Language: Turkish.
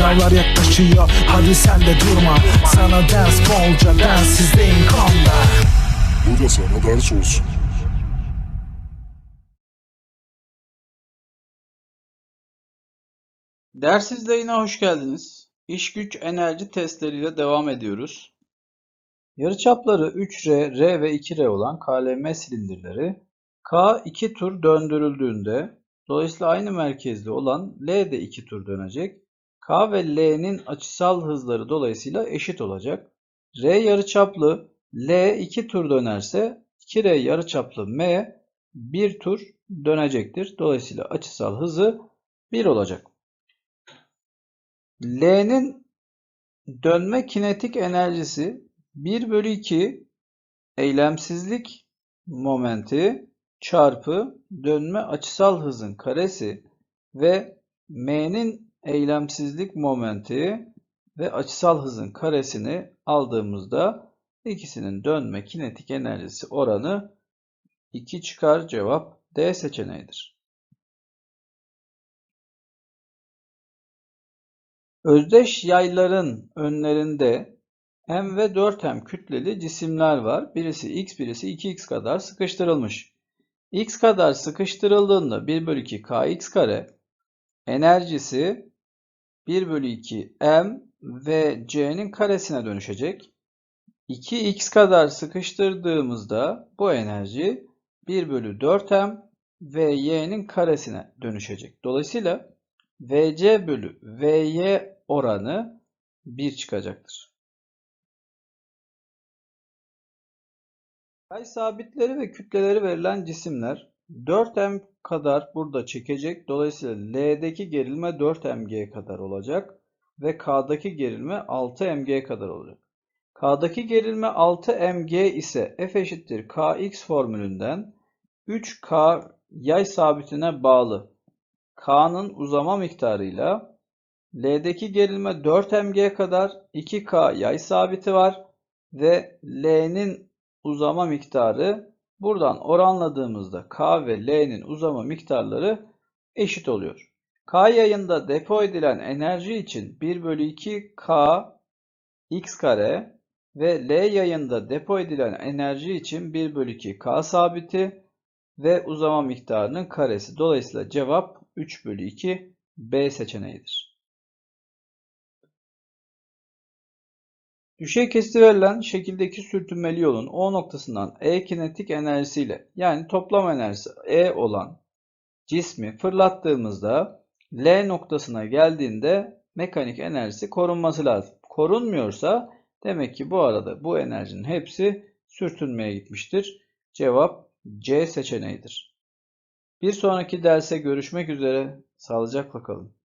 Sınavlar yaklaşıyor hadi sen de durma Sana ders bolca densizliğin konda Bu da sana ders olsun. Ders izleyine hoş geldiniz. İş güç enerji testleriyle devam ediyoruz. Yarıçapları 3R, R ve 2R olan KLM silindirleri K 2 tur döndürüldüğünde dolayısıyla aynı merkezli olan L de 2 tur dönecek. K ve L'nin açısal hızları dolayısıyla eşit olacak. R yarıçaplı L 2 tur dönerse 2R yarıçaplı M 1 tur dönecektir. Dolayısıyla açısal hızı 1 olacak. L'nin dönme kinetik enerjisi 1 bölü 2 eylemsizlik momenti çarpı dönme açısal hızın karesi ve M'nin eylemsizlik momenti ve açısal hızın karesini aldığımızda ikisinin dönme kinetik enerjisi oranı 2 çıkar cevap D seçeneğidir. Özdeş yayların önlerinde m ve 4m kütleli cisimler var. Birisi x, birisi 2x kadar sıkıştırılmış. x kadar sıkıştırıldığında 1 bölü 2 kx kare enerjisi 1 bölü 2 m ve c'nin karesine dönüşecek. 2x kadar sıkıştırdığımızda bu enerji 1 bölü 4m ve y'nin karesine dönüşecek. Dolayısıyla VC bölü VY oranı 1 çıkacaktır. Yay sabitleri ve kütleleri verilen cisimler 4m kadar burada çekecek. Dolayısıyla L'deki gerilme 4mg kadar olacak ve K'daki gerilme 6mg kadar olacak. K'daki gerilme 6mg ise F eşittir Kx formülünden 3K yay sabitine bağlı K'nın uzama miktarıyla L'deki gerilme 4mg kadar 2K yay sabiti var ve L'nin uzama miktarı buradan oranladığımızda K ve L'nin uzama miktarları eşit oluyor. K yayında depo edilen enerji için 1 bölü 2 K x kare ve L yayında depo edilen enerji için 1 bölü 2 K sabiti ve uzama miktarının karesi. Dolayısıyla cevap 3 bölü 2 B seçeneğidir. Düşey kesiti verilen şekildeki sürtünmeli yolun O noktasından E kinetik enerjisiyle yani toplam enerjisi E olan cismi fırlattığımızda L noktasına geldiğinde mekanik enerjisi korunması lazım. Korunmuyorsa demek ki bu arada bu enerjinin hepsi sürtünmeye gitmiştir. Cevap C seçeneğidir. Bir sonraki derse görüşmek üzere. Sağlıcakla kalın.